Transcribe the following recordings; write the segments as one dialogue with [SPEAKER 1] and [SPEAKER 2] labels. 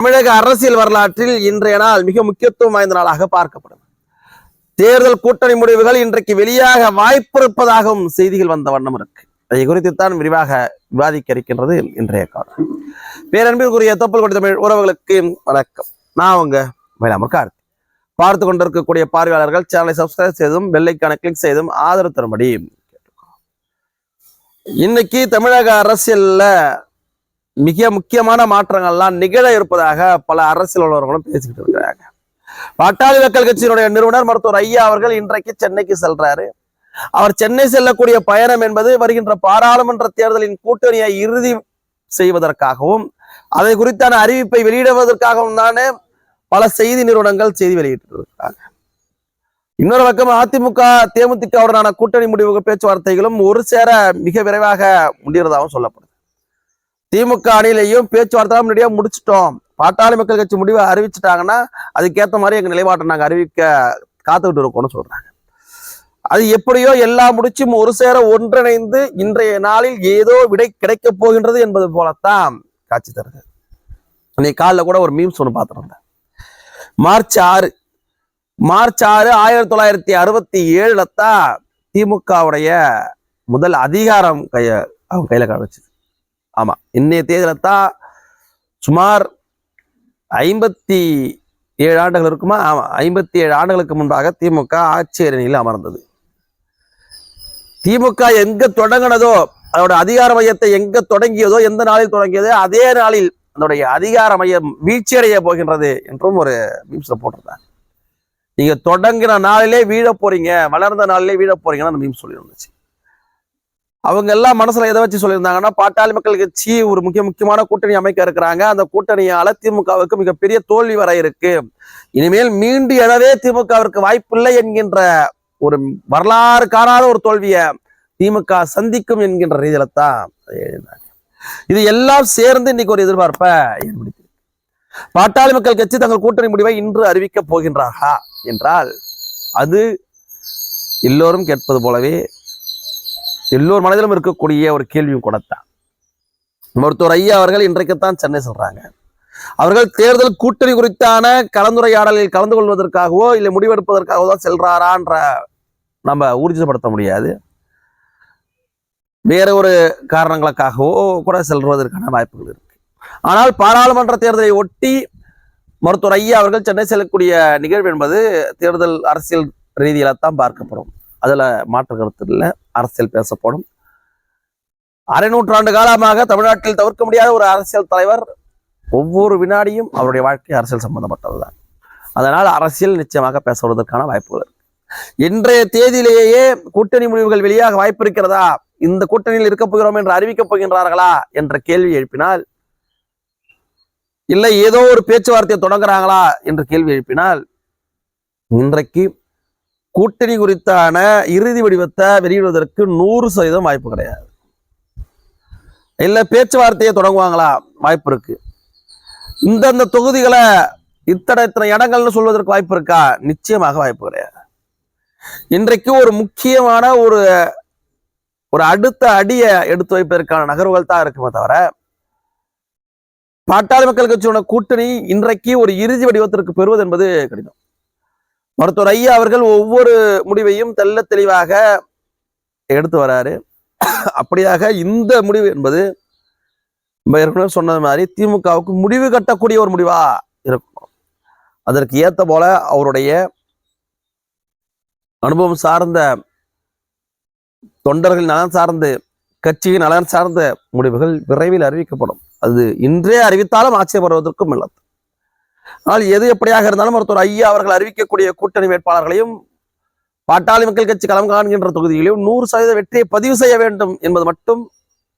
[SPEAKER 1] தமிழக அரசியல் வரலாற்றில் இன்றைய நாள் மிக முக்கியத்துவம் வாய்ந்த நாளாக பார்க்கப்படும் தேர்தல் கூட்டணி முடிவுகள் இன்றைக்கு வெளியாக வாய்ப்பிருப்பதாகவும் செய்திகள் வந்த வண்ணம் இருக்கு. அதை குறித்துத்தான் விரிவாக விவாதிக்க இருக்கின்றது இன்றைய காலம் பேரன்பிற்குரிய தொப்பல் கொடி தமிழ் உறவுகளுக்கு வணக்கம். நான் உங்க கார்த்தி. பார்த்து கொண்டிருக்கக்கூடிய பார்வையாளர்கள் சேனலை சப்ஸ்கிரைப் செய்தும் பெல்லைக்கான கிளிக் செய்தும் ஆதரவு தரும்படி இன்னைக்கு தமிழக அரசியல்ல மிக முக்கியமான மாற்றங்கள்லாம் நிகழ இருப்பதாக பல அரசியல் உள்ளவர்களும் பேசிக்கிட்டு இருக்கிறாங்க. பாட்டாளி மக்கள் கட்சியினுடைய நிறுவனர் மருத்துவர் ஐயா அவர்கள் இன்றைக்கு சென்னைக்கு செல்றாரு. அவர் சென்னை செல்லக்கூடிய பயணம் என்பது வருகின்ற பாராளுமன்ற தேர்தலின் கூட்டணியை இறுதி செய்வதற்காகவும் அதை குறித்தான அறிவிப்பை வெளியிடுவதற்காகவும் தானே பல செய்தி நிறுவனங்கள் செய்தி வெளியிட்டிருக்கிறாங்க இன்னொரு பக்கம் அதிமுக தேமுதிகவுடனான கூட்டணி முடிவு பேச்சுவார்த்தைகளும் ஒரு சேர மிக விரைவாக முடிகிறதாகவும் சொல்லப்படுது. திமுக அணியிலையும் பேச்சுவார்த்தை முன்னாடியே முடிச்சிட்டோம். பாட்டாளி மக்கள் கட்சி முடிவை அறிவிச்சிட்டாங்கன்னா அதுக்கேற்ற மாதிரி எங்கள் நிலைப்பாட்டை நாங்கள் அறிவிக்க காத்துக்கிட்டு இருக்கோம்னு சொல்கிறாங்க அது எப்படியோ எல்லாம் முடிச்சும் ஒரு சேர ஒன்றிணைந்து இன்றைய நாளில் ஏதோ விடை கிடைக்கப் போகின்றது என்பது போலத்தான் காட்சி தருது. இன்னைக்கு காலில் கூட ஒரு மீம்ஸ் ஒன்று பார்த்துருந்தேன். மார்ச் ஆறு மார்ச் ஆறு ஆயிரத்தி தொள்ளாயிரத்தி அறுபத்தி ஏழுல தான் திமுகவுடைய முதல் அதிகாரம் கைய அவங்க கையில கிடைச்சது ஆமா. இன்னைய தேதியில தான் சுமார் ஐம்பத்தி ஏழு ஆண்டுகள் இருக்குமா ஆமா ஐம்பத்தி ஏழு ஆண்டுகளுக்கு முன்பாக திமுக ஆட்சி அணியில் அமர்ந்தது. திமுக எங்க தொடங்கினதோ அதோட அதிகார மையத்தை எங்க தொடங்கியதோ எந்த நாளில் தொடங்கியதோ அதே நாளில் அதனுடைய அதிகார மையம் வீழ்ச்சியடைய போகின்றது என்றும் ஒரு மீம்ஸ்ல போட்டிருந்தாங்க. நீங்க தொடங்கின நாளிலே வீழ போறீங்க வளர்ந்த நாளிலே வீழ போறீங்கன்னு அந்த சொல்லி சொல்லியிருந்துச்சு. அவங்க எல்லாம் மனசுல எதை வச்சு சொல்லியிருந்தாங்கன்னா பாட்டாளி மக்கள் கட்சி ஒரு முக்கிய முக்கியமான கூட்டணி அமைக்க இருக்கிறாங்க. அந்த கூட்டணியால திமுகவுக்கு மிகப்பெரிய தோல்வி வர இருக்கு. இனிமேல் மீண்டு எனவே திமுகவிற்கு வாய்ப்பில்லை என்கின்ற ஒரு வரலாறு காணாத ஒரு தோல்வியை திமுக சந்திக்கும் என்கின்ற ரீதியில தான் இது எல்லாம் சேர்ந்து இன்னைக்கு ஒரு எதிர்பார்ப்பை ஏற்படுத்தி பாட்டாளி மக்கள் கட்சி தங்கள் கூட்டணி முடிவை இன்று அறிவிக்க போகின்றார்களா? என்றால் அது எல்லோரும் கேட்பது போலவே எல்லோர் மனதிலும் இருக்கக்கூடிய ஒரு கேள்வியும் கூடத்தான். மருத்துவர் ஐயா அவர்கள் இன்றைக்குத்தான் சென்னை சொல்றாங்க. அவர்கள் தேர்தல் கூட்டணி குறித்தான கலந்துரையாடலில் கலந்து கொள்வதற்காகவோ இல்லை முடிவெடுப்பதற்காகவோ தான் செல்றாரான்ற நம்ம ஊர்ஜிதப்படுத்த முடியாது. வேற ஒரு காரணங்களுக்காகவோ கூட செல்வதற்கான வாய்ப்புகள் இருக்கு. ஆனால் பாராளுமன்ற தேர்தலை ஒட்டி மருத்துவர் ஐயா அவர்கள் சென்னை செல்லக்கூடிய நிகழ்வு என்பது தேர்தல் அரசியல் ரீதியில தான் பார்க்கப்படும். அதில் மாற்று கருத்து இல்லை அரசியல் பேசப்படும். அரை நூற்றாண்டு காலமாக தமிழ்நாட்டில் தவிர்க்க முடியாத ஒரு அரசியல் தலைவர் ஒவ்வொரு வினாடியும் அவருடைய வாழ்க்கை அரசியல் சம்பந்தப்பட்டதுதான். அதனால் அரசியல் நிச்சயமாக பேசுவதற்கான வாய்ப்புகள் இருக்கு. இன்றைய தேதியிலேயே கூட்டணி முடிவுகள் வெளியாக வாய்ப்பு இருக்கிறதா? இந்த கூட்டணியில் இருக்க போகிறோம் என்று அறிவிக்கப் போகின்றார்களா? என்ற கேள்வி எழுப்பினால் இல்லை ஏதோ ஒரு பேச்சுவார்த்தையை தொடங்குறாங்களா? என்ற கேள்வி எழுப்பினால் இன்றைக்கு கூட்டணி குறித்தான இறுதி வடிவத்தை வெளியிடுவதற்கு நூறு சதவீதம் வாய்ப்பு கிடையாது. இல்ல பேச்சுவார்த்தையை தொடங்குவாங்களா? வாய்ப்பு இருக்கு. இந்தந்த தொகுதிகளை இத்தனை இத்தனை இடங்கள்னு சொல்வதற்கு வாய்ப்பு இருக்கா? நிச்சயமாக வாய்ப்பு கிடையாது. இன்றைக்கு ஒரு முக்கியமான ஒரு ஒரு அடுத்த அடியை எடுத்து வைப்பதற்கான நகர்வுகள் தான் இருக்குமே தவிர பாட்டாளி மக்கள் கட்சியோட கூட்டணி இன்றைக்கு ஒரு இறுதி வடிவத்திற்கு பெறுவது என்பது கடினம். மருத்துவர் ஐயா அவர்கள் ஒவ்வொரு முடிவையும் தெள்ள தெளிவாக எடுத்து வராரு. அப்படியாக இந்த முடிவு என்பது நம்ம ஏற்கனவே சொன்னது மாதிரி திமுகவுக்கு முடிவு கட்டக்கூடிய ஒரு முடிவா இருக்கும் அதற்கு ஏத்த போல அவருடைய அனுபவம் சார்ந்த தொண்டர்கள் நலன் சார்ந்து கட்சியின் நலன் சார்ந்த முடிவுகள் விரைவில் அறிவிக்கப்படும். அது இன்றே அறிவித்தாலும் ஆச்சரியப்படுவதற்கும் இல்லை ஆனால் எது எப்படியாக இருந்தாலும் ஒருத்தர் ஐயா அவர்கள் அறிவிக்கக்கூடிய கூட்டணி வேட்பாளர்களையும் பாட்டாளி மக்கள் கட்சி களம் காண்கின்ற தொகுதிகளையும் நூறு சதவீத வெற்றியை பதிவு செய்ய வேண்டும் என்பது மட்டும்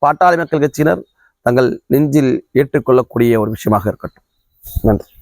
[SPEAKER 1] பாட்டாளி மக்கள் கட்சியினர் தங்கள் நெஞ்சில் ஏற்றுக்கொள்ளக்கூடிய ஒரு விஷயமாக இருக்கட்டும். நன்றி.